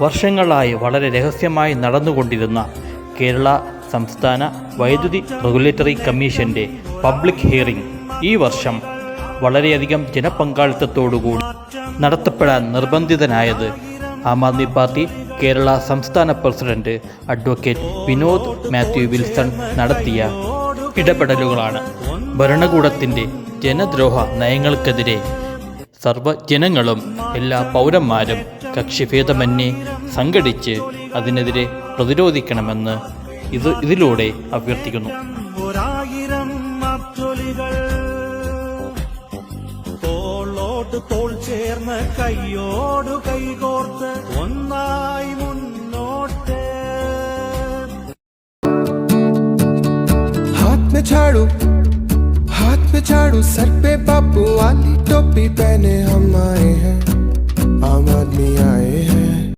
വർഷങ്ങളായി വളരെ രഹസ്യമായി നടന്നുകൊണ്ടിരുന്ന കേരള സംസ്ഥാന വൈദ്യുതി റെഗുലേറ്ററി കമ്മീഷന്റെ പബ്ലിക് ഹിയറിംഗ് ഈ വർഷം വളരെയധികം ജനപങ്കാളിത്തത്തോടുകൂടി നടത്തപ്പെടാൻ നിർബന്ധിതനായത് ആം ആദ്മി പാർട്ടി കേരള സംസ്ഥാന പ്രസിഡന്റ് അഡ്വക്കേറ്റ് വിനോദ് മാത്യു വിൽസൺ നടത്തിയ ഇടപെടലുകളാണ് ഭരണകൂടത്തിന്റെ ജനദ്രോഹ നയങ്ങൾക്കെതിരെ സർവ്വജനങ്ങളും എല്ലാ പൗരന്മാരും കക്ഷിഭേദമന്യേ സംഘടിച്ച് അതിനെതിരെ പ്രതിരോധിക്കണമെന്ന് ഇത് ഇതിലൂടെ അഭ്യർത്ഥിക്കുന്നു ഒരായിരം അബ്ദുലികൾ തോളോട് തോൾ ചേർന്ന് കൈയോട് കൈകോർത്ത് ഒന്നായി മുന്നോട്ട് हाथ में झाड़ू हाथ में झाड़ू सर पे बापू वाली टोपी पहने हम आए हैं। आम आदमी आए